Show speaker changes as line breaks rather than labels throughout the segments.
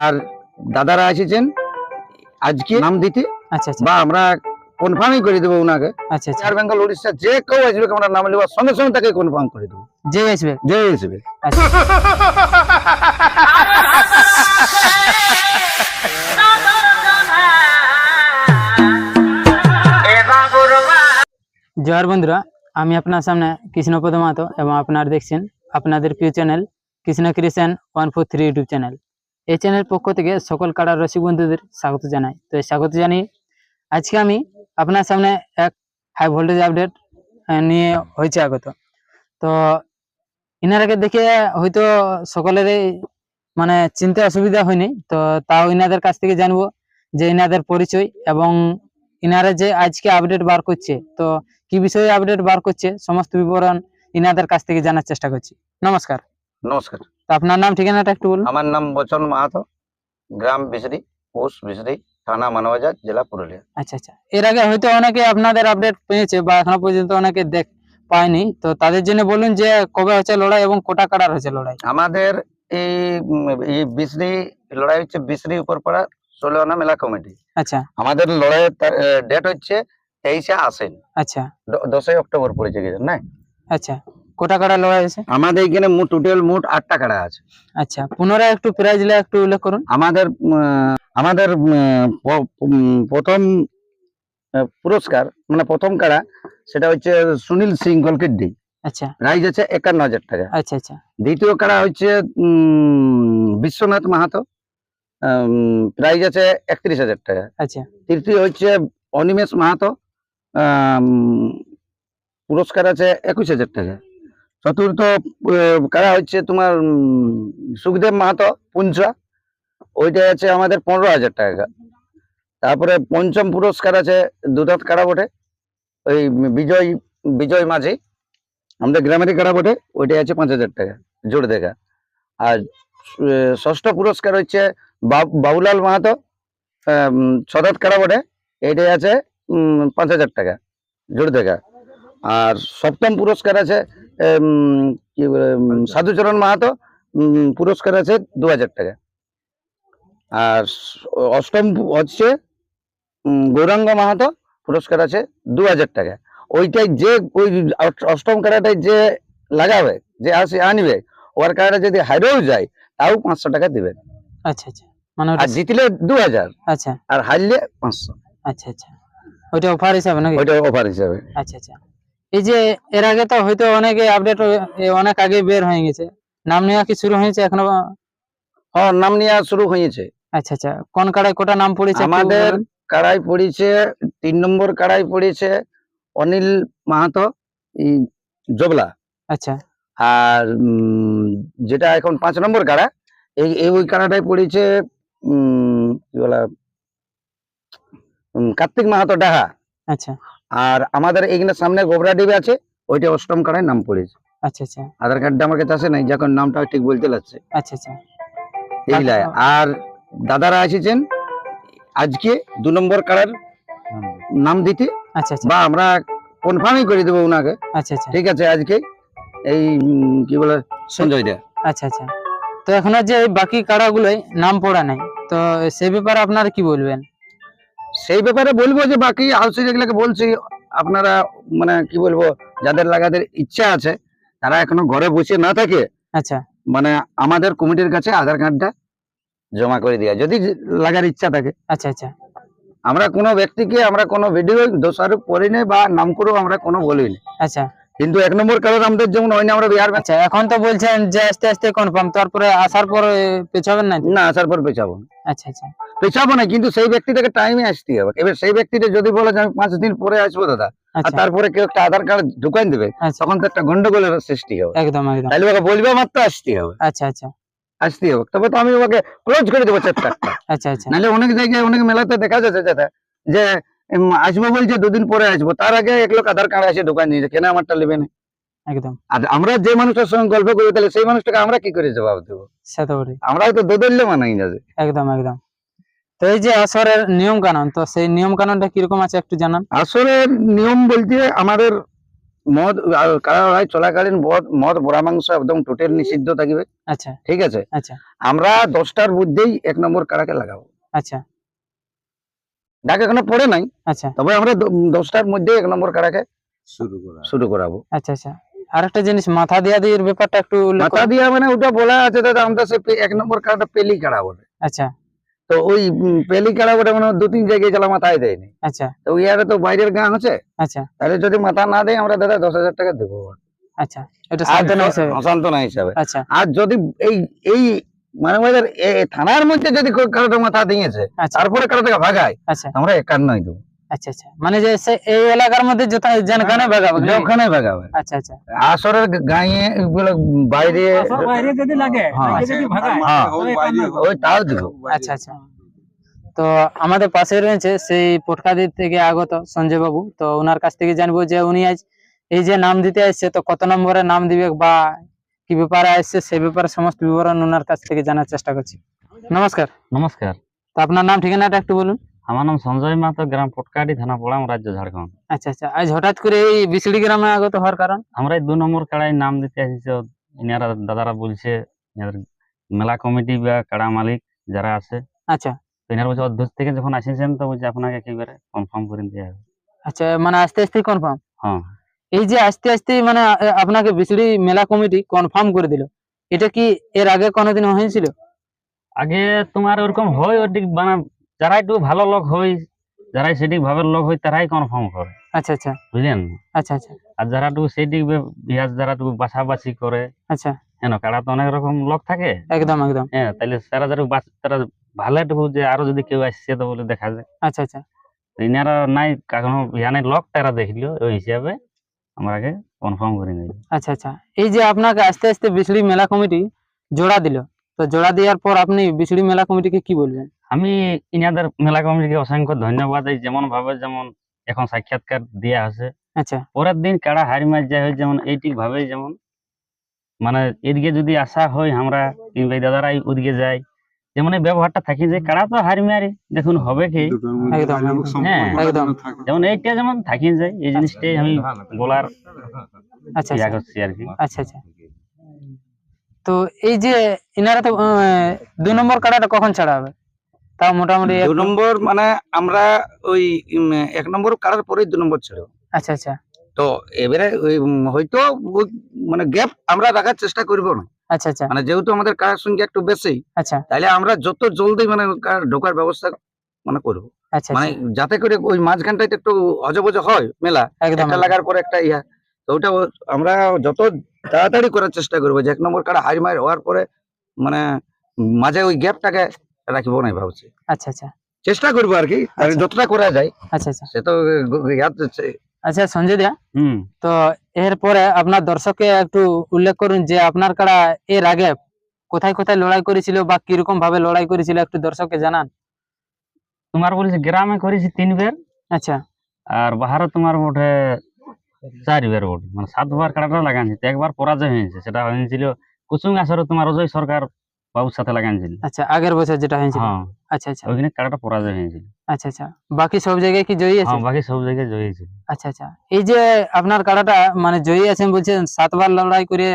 আর দাদারা এসেছেন আজকে নাম দিতে।
আচ্ছা আচ্ছা।
বা আমরা কনফার্মই করে দেবো ওনাকে।
আচ্ছা
চার বেঙ্গল উড়িষ্যা যে কেউ আসবে আমরা নাম নেওয়ার সঙ্গে সঙ্গে তাকে কনফার্ম করে দেবো।
যে আসবে।
যে আসবে।
আচ্ছা। জোহার বন্ধুরা আমি আপনার সামনে কৃষ্ণপদ মাহাতো এবং আপনারা দেখছেন আপনাদের প্রিয় channel Krishna creation one four three YouTube channel এই চ্যানেল পক্ষ থেকে সকল কাড়ার রসিক বন্ধুদের স্বাগত জানাই। তো স্বাগত জানিয়ে আজকে আমি আপনার সামনে এক হাই ভোল্টেজ আপডেট নিয়ে হয়েছে আগত। তো ইনারাকে দেখে হয়তো সকলেরই মানে চিনতে অসুবিধা হয়নি। তো তাও ইনাদের কাছ থেকে জানব যে ইনাদের পরিচয় এবং ইনারা যে আজকে আপডেট বার করছে। তো কি বিষয়ে আপডেট বার করছে, সমস্ত বিবরণ ইনাদের কাছ থেকে জানার চেষ্টা করছি। নমস্কার।
নমস্কার।
আপনার নাম ঠিকানাটা একটু বলুন।
আমার নাম বচন মাহাতো গ্রাম বিসরি পোস্ট বিসরি থানা মানবাজার জেলা পুরুলিয়া।
আচ্ছা আচ্ছা। এর আগে হয়তো অনেকে আপনাদের আপডেট পেয়েছে বা এখনও পর্যন্ত অনেকে দেখ পায়নি। তো তাদের জন্য বলুন যে কবে হচ্ছে লড়াই এবং কোটা কাটার হচ্ছে লড়াই?
আমাদের এই বিসরি লড়াই হচ্ছে বিসরি উপরপাড়া ষোলোনা মেলা কমিটি।
আচ্ছা।
আমাদের লড়াইয়ের ডেট হচ্ছে তেইশে আসেন
আচ্ছা।
দশই অক্টোবর পড়েছে না
আচ্ছা। কোটা কাটা লড়াই আছে
আমাদের এখানে মোট টোটাল মোট আটটা কাড়া আছে।
আচ্ছা পুনরায় একটু প্রাইজ একটু উল্লেখ করুন।
আমাদের আমাদের প্রথম পুরস্কার মানে প্রথম কাড়া সেটা হচ্ছে সুনীল সিং কলকেড্ডি
আচ্ছা।
প্রাইজ আছে একান্ন হাজার টাকা।
আচ্ছা আচ্ছা।
দ্বিতীয় কাড়া হচ্ছে বিশ্বনাথ মাহাতো। প্রাইজ আছে একত্রিশ হাজার টাকা।
আচ্ছা।
তৃতীয় হচ্ছে অনিমেষ মাহাতো। পুরস্কার আছে একুশ হাজার টাকা। চতুর্থ কারা হচ্ছে তোমার সুখদেব মাহাতো পুঞ্চা ওইটা আছে আমাদের পনেরো হাজার টাকা। তারপরে পঞ্চম পুরস্কার আছে দুধাত কারা বটে? ওই বিজয় বিজয় মাঝি। আমাদের গ্রামেরই কারা বটে? ওইটা আছে পাঁচ হাজার টাকা, জোর দেখা। আর ষষ্ঠ পুরস্কার হচ্ছে বাবুলাল মাহাতো। ছদাত কারা বটে? এইটাই আছে পাঁচ হাজার টাকা, জোর দেখা। আর সপ্তম পুরস্কার আছে সাধুচরণ মাহাতো পুরস্কার আছে দু হাজার টাকা। আর অষ্টম হচ্ছে গৌরাঙ্গ মাহাতো পুরস্কার আছে দু হাজার টাকা। ওইটাই যে ওই অষ্টম কারাটাই যে লাগাবে যে আসে আনবে ওর কারাটা যদি হারেও যায় তাও পাঁচশো টাকা দিবে।
আচ্ছা আচ্ছা। মানে
আর জিতলে দু হাজার
আচ্ছা।
আর হারলে পাঁচশো।
আচ্ছা আচ্ছা। ওইটা অফার হিসাবে নাকি?
ওইটা অফার হিসাবে।
আচ্ছা আচ্ছা। এই যে এর আগে তো হয়তো অনেকে আপডেট অনেক আগে বের হয়ে গেছে। নাম নেওয়া কি শুরু হয়েছে এখনও?
হ্যাঁ নাম নেওয়া শুরু হয়েছে।
আচ্ছা আচ্ছা। কোন কাড়ায় কোটা নাম পড়েছে
আমাদের। কাড়াই পড়েছে তিন নম্বর কাড়াই পড়েছে অনিল মাহাতো এই জবলা।
আচ্ছা।
আর যেটা এখন পাঁচ নম্বর কাড়া এই এই ওই কাড়াটাই পড়েছে উম, কি বলা কার্তিক মাহাতো ডাহা।
আচ্ছা।
আর আমাদের এখানে সামনে গোবরা ডিবে আছে ওইটা অষ্টম কাড়ায় নাম পড়েছে।
আচ্ছা আচ্ছা।
আধার কার্ডটা আমার কাছে আসে নাই যখন নামটা ঠিক বলতে লাগছে।
আচ্ছা আচ্ছা।
এইগুলাই আর দাদারা এসেছেন আজকে দু নম্বর কাড়ার নাম দিতে
আচ্ছা আচ্ছা।
বা আমরা কনফার্মই করে দেবো ওনাকে।
আচ্ছা আচ্ছা।
ঠিক আছে আজকে এই কি বলে সঞ্জয় দা।
আচ্ছা আচ্ছা। তো এখনও যে এই বাকি কাড়াগুলোই নাম পড়া নাই তো সে ব্যাপারে আপনারা কি বলবেন?
সেই ব্যাপারে বলব যে বাকি হাউসে যেগুলোকে বলছি আপনারা মানে কি বলব যাদের লাগাদের ইচ্ছা আছে তারা এখনও ঘরে বসে না থাকে
আচ্ছা।
মানে আমাদের কমিটির কাছে আধার কার্ডটা জমা করে দেওয়া যদি লাগার ইচ্ছা থাকে।
আচ্ছা আচ্ছা।
আমরা কোনো ব্যক্তিকে আমরা কোনো ভিডিও দোষারোপ করিনি বা নাম করেও আমরা কোনো বলিনি।
আচ্ছা।
কিন্তু এক নম্বর কারণ আমাদের যেমন হয় না আমরা বিহার
আচ্ছা এখন তো বলছেন যে আস্তে আস্তে কনফার্ম তারপরে আসার পর পেছাবেন না
না আসার পর পেছাবো
আচ্ছা আচ্ছা।
পেছাবো না কিন্তু সেই ব্যক্তিটাকে টাইমে আসতে হবে। এবার সেই ব্যক্তিটা যদি বলে যে আমি পাঁচ দিন পরে আসব দাদা আর
আচ্ছা।
তারপরে কেউ একটা আধার কার্ড ঢুকাই দেবে
আচ্ছা।
তখন তো একটা গন্ডগোলের সৃষ্টি হবে।
একদম একদম।
তাহলে ওকে বলবে মাত্র আসতে হবে।
আচ্ছা আচ্ছা।
আসতে হবে। তবে তো আমি ওকে ক্লোজ করে দেবো চারটা
আচ্ছা আচ্ছা।
নাহলে অনেক জায়গায় অনেক মেলাতে দেখা যাচ্ছে যেটা যে আসব বলছে দুদিন পরে আসব। তার আগে এক লোক আধার কার্ড এসে দোকান নিয়ে কেন আমারটা নেবে না।
একদম।
আর আমরা যে মানুষটার সঙ্গে গল্প করি তাহলে সেই মানুষটাকে আমরা কি করে জবাব দেবো?
সে
আমরা তো দোদল্য মানাই যাবে
একদম একদম। তো এই যে আসরের নিয়ম কানুন তো সেই নিয়ম কানুনটা কীরকম আছে একটু জানান?
আসলে নিয়ম বলতে আমাদের মদ আর কারা চলাকালীন মদ বড়া মাংস একদম টোটাল নিষিদ্ধ থাকবে।
আচ্ছা।
ঠিক আছে?
আচ্ছা।
আমরা দশটার মধ্যেই এক নম্বর কাড়াকে লাগাবো।
আচ্ছা।
ডাক এখনও পড়ে নাই।
আচ্ছা।
তবে আমরা দ- দশটার মধ্যে এক নম্বর কাড়াকে
শুরু করা
শুরু করাবো।
আচ্ছা আচ্ছা। আরেকটা জিনিস মাথা দিয়া দিয়ের ব্যাপারটা একটু
মাথা। দিয়া মানে ওটা বলা আছে দাদা আমরা সে এক নম্বর কাড়াটা পেলি কাড়া বলে
আচ্ছা।
তো ওই পেলি কাড়া বলে মানে দু তিন জায়গায় গেলা মাথায় দেয়নি।
আচ্ছা।
তো ইয়ারে তো বাইরের গান আছে।
আচ্ছা।
তাহলে যদি মাথা না দেয় আমরা দাদা দশ হাজার টাকা দেবো।
আচ্ছা। এটা
সান্ত্বনা হিসাবে।
আচ্ছা।
আর যদি এই এই মানে আমাদের থানার মধ্যে যদি কারোটা মাথা দিয়েছে
আচ্ছা।
তারপরে কারোটাকে ভাগায়
আচ্ছা।
আমরা একান্নই দেবো।
আচ্ছা আচ্ছা। মানে যে সে এই এলাকার মধ্যে যেখানে ভাগাবে আচ্ছা আচ্ছা।
আসরের গায়ে বাইরে
বাইরে যদি লাগে
হ্যাঁ।
যদি ভাগায়
হ্যাঁ। ওই তাও দিব।
আচ্ছা আচ্ছা। তো আমাদের পাশে রয়েছে সেই পটকাদির থেকে আগত সঞ্জয় বাবু তো ওনার কাছ থেকে জানব যে উনি আজ এই যে নাম দিতে আসছে তো কত নম্বরে নাম দিবে বা কি ব্যাপারে আসছে? সে ব্যাপারে সমস্ত বিবরণ ওনার কাছ থেকে জানার চেষ্টা করছি। নমস্কার।
নমস্কার।
তো আপনার নাম ঠিকানাটা একটু বলুন।
আমার নাম সঞ্জয় মাহাতো গ্রাম পটকাটি থানা পড়াম রাজ্য ঝাড়খণ্ড।
আচ্ছা আচ্ছা। আজ হঠাৎ করে এই বিসড়ি গ্রামে আগত হওয়ার কারণ?
আমরা এই দু নম্বর কাড়ায় নাম দিতে আসছি। ইনারা দাদারা বলছে মেলা কমিটি বা কাড়া মালিক যারা আছে।
আচ্ছা।
তো ইনার বলছে অধ্যক্ষ থেকে যখন আসেছেন তো বলছে আপনাকে একেবারে কনফার্ম করে দেওয়া হবে।
আচ্ছা মানে আস্তে আস্তে কনফার্ম
হ্যাঁ।
এই যে আস্তে আস্তে মানে আপনাকে বিসড়ি মেলা কমিটি কনফার্ম করে দিল। এটা কি এর আগে কোনোদিন হয়েছিল?
আগে তোমার ওরকম হয় ওদিক মানে যারা একটু ভালো লোক হয় যারাই সেদিক ভাবের লোক হয় তারাই কনফার্ম করে।
আচ্ছা আচ্ছা।
বুঝলেন?
আচ্ছা আচ্ছা।
আর যারা একটু সেদিক বিহাজ যারা একটু বাছাবাছি করে
আচ্ছা।
হ্যাঁ কাড়া তো অনেক রকম লোক থাকে।
একদম একদম।
হ্যাঁ তাহলে তারা যারা বাছ- তারা ভালো একটু যে আরও যদি কেউ আসছে তো বলে দেখা যায়।
আচ্ছা আচ্ছা।
ইনারা নাই কারণ ইয়ানে লক তারা দেখল ওই হিসাবে। আমরাকে কনফার্ম করে নিল
আচ্ছা আচ্ছা। এই যে আপনাকে আস্তে আস্তে বিসড়ি মেলা কমিটি জোড়া দিল তো জোড়া দেওয়ার পর আপনি বিসড়ি মেলা কমিটিকে কি বলবেন?
আমি ইনাদের মেলা কমিটিকে অসংখ্য ধন্যবাদ। এই যেমন ভাবে যেমন এখন সাক্ষাৎকার দেয়া আছে।
আচ্ছা।
পরের দিন কাড়া হারি মাছ যায় যেমন এইটি ভাবে যেমন। মানে এদিকে যদি আসা হয় আমরা কিংবা এই দাদারা ওদিকে যায় যেমন এই ব্যবহারটা থাকি যে কাড়া তো হারি মারি দেখুন হবে কি? হ্যাঁ। যেমন এইটা যেমন থাকি যায় এই জিনিসটাই আমি বলার
আচ্ছা আচ্ছা।
করছি আর কি।
আচ্ছা আচ্ছা। তো এই যে ইনারা তো দুই নম্বর কাড়াটা কখন ছাড়া হবে? তাও মোটামুটি
দু নম্বর মানে আমরা ওই এক নম্বর কাড়ার পরেই দু নম্বর ছিল
আচ্ছা আচ্ছা।
তো এবারে ওই হয়তো মানে গ্যাপ আমরা রাখার চেষ্টা করব না।
আচ্ছা আচ্ছা।
মানে যেহেতু আমাদের কাড়ার সংখ্যা একটু বেশি
আচ্ছা।
তাহলে আমরা যত জলদি মানে ঢোকার ব্যবস্থা মানে করব।
আচ্ছা
মানে
আচ্ছা
যাতে করে ওই মাঝখানটাতে একটু অজবজ হয় মেলা একটা লাগার পরে একটা ইয়া। তো ওটা আমরা যত তাড়াতাড়ি করার চেষ্টা করব যে এক নম্বর কাড়া হাই মার হওয়ার পরে মানে মাঝে ওই গ্যাপটাকে রাখব না ভাবছি।
আচ্ছা আচ্ছা।
চেষ্টা করব আর কি
আচ্ছা।
যতটা করা যায়
আচ্ছা আচ্ছা।
সে তো।
আচ্ছা সঞ্জয় দা
হুম।
তো এরপরে আপনার দর্শককে একটু উল্লেখ করুন যে আপনার কাড়া এর আগে কোথায় কোথায় লড়াই করেছিল বা কীরকম ভাবে লড়াই করেছিল একটু দর্শককে জানান।
তোমার বলছি গ্রামে করেছি তিনবার।
আচ্ছা।
আর বাহারে তোমার মোটে চারবার বটে। মানে সাতবার কাটাটা লাগানছি তো একবার পরাজয় হয়েছে সেটা হয়েছিল কুচুং আসরে তোমার অজয় সরকার বাবুর সাথে লাগানছিল
আচ্ছা আগের বছর যেটা হয়েছিল?
হ্যাঁ।
আচ্ছা আচ্ছা।
ওইখানে কাটাটা পরাজয় হয়েছিল।
আচ্ছা আচ্ছা। বাকি সব জায়গায় কি জয়ী আছে?
হ্যাঁ বাকি সব জায়গায় জয় হয়েছিল
আচ্ছা আচ্ছা। এই যে আপনার কাড়াটা মানে জয়ী আছেন বলছেন সাতবার লড়াই করে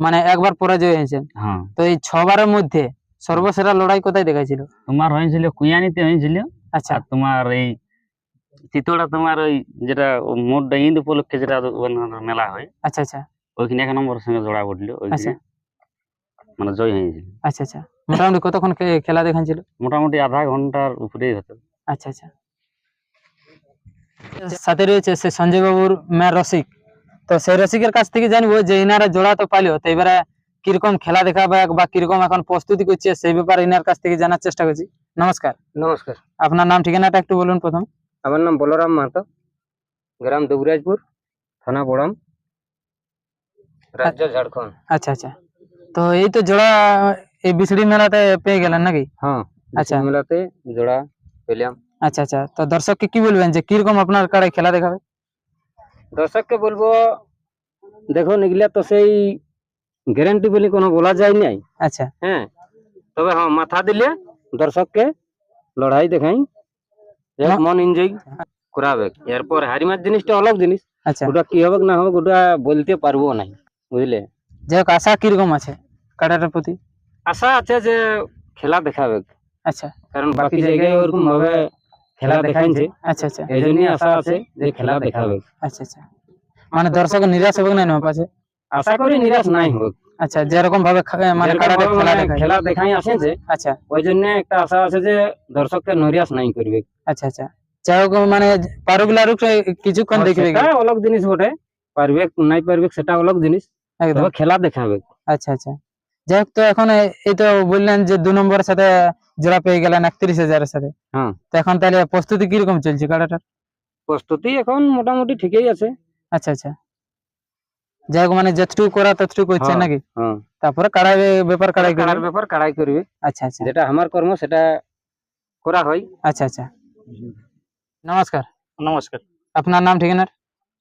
মানে একবার পরাজয় হয়েছেন।
হ্যাঁ।
তো এই ছবারের মধ্যে সর্বসেরা লড়াই কোথায় দেখাইছিল?
তোমার হয়েছিল কুয়ানিতে হয়েছিল।
আচ্ছা।
তোমার এই চিতোড়া তোমার ওই যেটা মোটটা ঈদ উপলক্ষে যেটা মেলা হয়।
আচ্ছা আচ্ছা।
ওইখানে এক নম্বরের সঙ্গে জোড়া পড়ল
আচ্ছা।
ওইখানে মানে জয় হয়েছিল
আচ্ছা আচ্ছা। মোটামুটি কতক্ষণ খে- খেলা দেখাচ্ছিল
মোটামুটি আধা ঘণ্টার উপরেই হতো।
আচ্ছা আচ্ছা। সাথে রয়েছে সে সঞ্জয় বাবুর মেয়ের রসিক। তো সেই রসিকের কাছ থেকে জানব যে ইনারা জোড়া তো পাইলো তো এবারে কীরকম খেলা দেখাবে বা কীরকম এখন প্রস্তুতি করছে সেই ব্যাপারে ইনার কাছ থেকে জানার চেষ্টা করছি। নমস্কার।
নমস্কার।
আপনার নাম ঠিকানাটা একটু বলুন প্রথম।
আমার নাম বলরাম মাহাতো গ্রাম দুবরাজপুর থানা বড়াম রাজ্য ঝাড়খণ্ড।
আচ্ছা আচ্ছা। তো এই তো জোড়া এই বিসড়ি মেলাতে পেয়ে গেলেন নাকি?
হ্যাঁ
আচ্ছা।
মেলাতে জোড়া পেলাম।
আচ্ছা আচ্ছা। তো দর্শককে কি বলবেন যে কীরকম আপনার কাড়ায় খেলা দেখাবে?
দর্শককে বলব দেখুন এগুলা তো সেই গ্যারান্টি বলে কোনো বলা যায় নাই।
আচ্ছা।
হ্যাঁ তবে হ্যাঁ মাথা দিলে দর্শককে লড়াই দেখাই মন এনজয় করাবে। এরপর হারিমার জিনিসটা অলগ জিনিস।
আচ্ছা।
ওটা কি হবে না হবে ওটা বলতে পারব না বুঝলে?
যাই হোক আশা কীরকম আছে কাড়াটার প্রতি?
আশা আছে যে খেলা দেখাবে।
আচ্ছা।
কারণ বাকি জায়গায় ওরকম ভাবে খেলা দেখাইছে
আচ্ছা আচ্ছা।
এই জন্যই আশা আছে যে খেলা দেখাবে।
আচ্ছা আচ্ছা। মানে দর্শক নিরাশ হবে না আমার পাশে
আশা করি নিরাশ নাই হোক।
আচ্ছা যেরকম ভাবে মানে খেলা
মানে
দেখায়
খেলা দেখাই আছে যে
আচ্ছা।
ওই জন্য একটা আশা আছে যে দর্শককে নিরাশ নাই করবে।
আচ্ছা আচ্ছা। যাই হোক মানে পারুগুলো আরও কিছুক্ষণ দেখবে।
সেটা অলগ জিনিস বটে। পারবে নাই পারবে সেটা অলগ জিনিস।
একদম।
খেলা দেখাবে
আচ্ছা আচ্ছা। যাই হোক তো এখন এই- তো বললেন যে দু নম্বরের সাথে জোড়া পেয়ে গেলেন একত্রিশ হাজারের সাথে।
হ্যাঁ।
তো এখন তাহলে প্রস্তুতি কীরকম চলছে কাড়াটার
প্রস্তুতি এখন মোটামুটি ঠিকই আছে।
আচ্ছা আচ্ছা। যাই হোক মানে যতটুকু করা ততটুকু করছেন
হ্যাঁ।
নাকি?
হ্যাঁ।
তারপরে কাড়াই ব্যাপার কাড়াই
কাড়ার
করবেন
ব্যাপার কাড়াই করবে।
আচ্ছা আচ্ছা।
যেটা আমার কর্ম সেটা করা হয়।
আচ্ছা আচ্ছা। নমস্কার।
নমস্কার।
আপনার নাম ঠিকানার?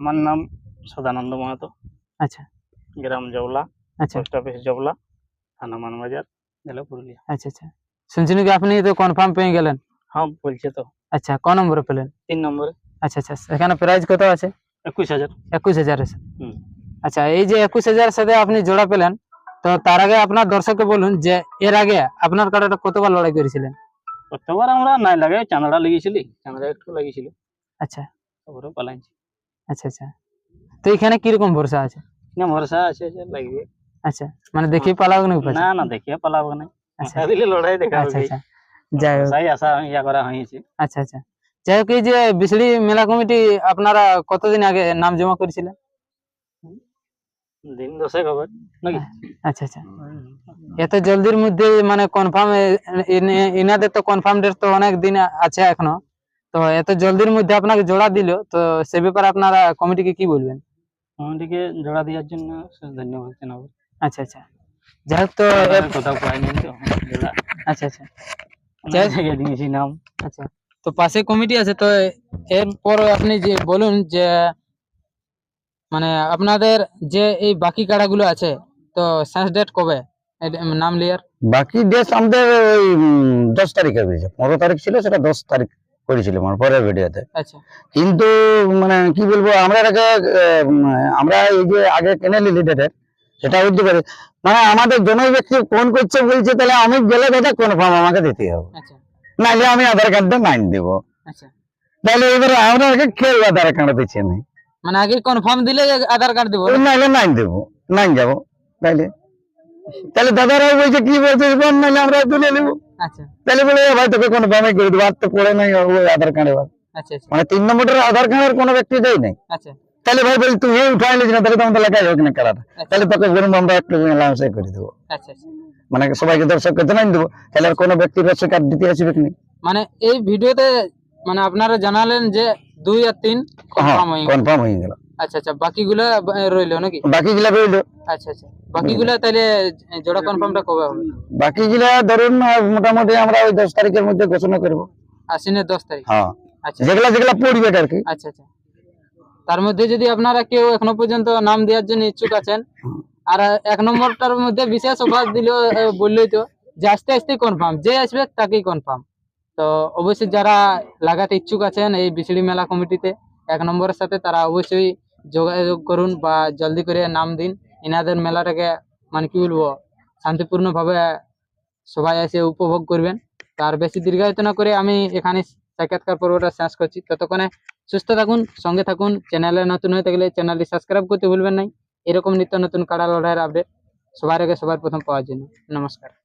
আমার নাম সদানন্দ মাহাতো।
আচ্ছা।
গ্রাম জবলা
আচ্ছা।
পোস্ট অফিস জবলা থানা মানবাজার জেলা পুরুলিয়া।
আচ্ছা আচ্ছা। শুনছেন কি আপনি তো কনফার্ম পেয়ে গেলেন?
হ্যাঁ বলছে তো।
আচ্ছা ক নম্বরে পেলেন?
তিন নম্বরে।
আচ্ছা আচ্ছা এখানে প্রাইস কত আছে?
একুশ হাজার।
একুশ সাথে।
হুম।
আচ্ছা এই যে একুশ হাজারের সাথে আপনি জোড়া পেলেন তো তার আগে আপনার দর্শককে বলুন যে এর আগে আপনার কাটাটা কতবার লড়াই করেছিলেন?
প্রত্যেকবার আমরা নাই লাগে চাঁদড়া লেগেছিলি চাঁদড়া একটু লাগিয়েছিল।
আচ্ছা।
তারপরে পালাইছি।
আচ্ছা আচ্ছা। তো এখানে কীরকম ভরসা আছে?
না ভরসা আছে যে লাগবে
আচ্ছা মানে দেখি নাকি পাছে?
না না দেখিয়ে পালাবো না
আচ্ছা
দিলে লড়াই দেখা
আচ্ছা আচ্ছা যাই হোক
তাই আশা ইয়া করা হয়েছে
আচ্ছা আচ্ছা যাই হোক এই যে বিসড়ি মেলা কমিটি আপনারা কতদিন আগে নাম জমা করেছিলেন
দিন দশেক হবে নাকি
আচ্ছা আচ্ছা এত জলদির মধ্যে মানে কনফার্ম ইনাদের তো কনফার্ম ডেট তো অনেক দিন আছে এখনও তো এত জলদির মধ্যে আপনাকে জোড়া দিল তো সে ব্যাপারে আপনারা কমিটিকে কি বলবেন
আমাদেরকে জোড়া দেওয়ার জন্য ধন্যবাদ জানাব।
আচ্ছা আচ্ছা। যাই হোক তো
কোথাও পাইনি তো জোড়া।
আচ্ছা আচ্ছা।
অনেক জায়গায় দিয়েছি নাম।
আচ্ছা। তো পাশে কমিটি আছে তো এরপর আপনি যে বলুন যে মানে আপনাদের যে এই বাকি কাড়াগুলো আছে তো শেষ ডেট কবে? নাম লিয়ার
বাকি ডেট আমাদের ওই দশ তারিখে হয়েছে। পনেরো তারিখ ছিল সেটা দশ তারিখ। করেছিলাম আমার পরের ভিডিওতে।
আচ্ছা।
কিন্তু মানে কি বলব আমরা আগে আমরা এই যে আগে কেনে নিলি সেটা বুঝতে পারি মানে আমাদের জনই ব্যক্তি ফোন করছে বলছে তাহলে আমি গেলে দাদা কনফার্ম আমাকে দিতে হবে।
আচ্ছা।
নাহলে আমি আধার কার্ডটা নাইন দেবো।
আচ্ছা।
তাহলে এবারে আমরা আগে কেউ আধার কার্ড দিচ্ছে না
মানে আগে কনফার্ম দিলে আধার কার্ড দেবো?
নাহলে নাইন দেবো নাইন যাব। তাহলে তাহলে দাদারা বলছে কি বলছে? বল নাহলে আমরা তুলে নেব। তাহলে বলে ভাই তোকে কোনো বামে করে দেবো আর তো পড়ে নাই ওই আধার কার্ডে
আচ্ছা আচ্ছা।
মানে তিন নম্বরের আধার কার্ডের কোনো ব্যক্তি দেয় নাই।
আচ্ছা।
তাহলে ভাই বলি তুই উঠাই নিস না তাহলে তো আমাদের লেখাই হোক না কারাটা তাহলে তোকে বলুন আমরা একটু অ্যালাউন্স করে দেবো।
আচ্ছা আচ্ছা।
মানে সবাইকে দর্শককে জানাই দেবো তাহলে আর কোনো ব্যক্তির রেশন কার্ড দিতে আসবে কি না?
মানে এই ভিডিওতে মানে আপনারা জানালেন যে দুই আর তিন
হ্যাঁ
কনফার্ম হয়ে গেল।
কনফার্ম হয়ে গেল।
আচ্ছা আচ্ছা বাকিগুলো রইল নাকি?
বাকিগুলা রইল।
আচ্ছা আচ্ছা বাকিগুলো তাহলে জোড়া কনফার্মটা কবে হবে?
বাকিগুলা ধরুন মোটামুটি আমরা ওই দশ তারিখের মধ্যে ঘোষণা করব।
আশ্বিনের দশ তারিখ?
হ্যাঁ।
আচ্ছা।
যেগুলা যেগুলা পড়বে আর কি।
আচ্ছা আচ্ছা। তার মধ্যে যদি আপনারা কেউ এখনও পর্যন্ত নাম দেওয়ার জন্য ইচ্ছুক আছেন আর এক নম্বরটার মধ্যে বিশেষ অফার দিলেও আহ, বললেই তো যে আস্তে আস্তে কনফার্ম যে আসবে তাকেই কনফার্ম তো অবশ্যই যারা লাগাতে ইচ্ছুক আছেন এই বিসড়ি মেলা কমিটিতে এক নম্বরের সাথে তারা অবশ্যই যোগাযোগ করুন বা জলদি করে নাম দিন। এনাদের মেলাটাকে মানে কি বলব, শান্তিপূর্ণভাবে সবাই এসে উপভোগ করবেন। তার বেশি দীর্ঘায়িত না করে আমি এখানে সাক্ষাৎকার পর্বটা শেষ করছি। ততক্ষণে সুস্থ থাকুন, সঙ্গে থাকুন। চ্যানেলে নতুন হয়ে থাকলে চ্যানেলটি সাবস্ক্রাইব করতে ভুলবেন নাই এরকম নিত্য নতুন কাড়া লড়াইয়ের আপডেট সবার আগে সবার প্রথম পাওয়ার জন্য। নমস্কার।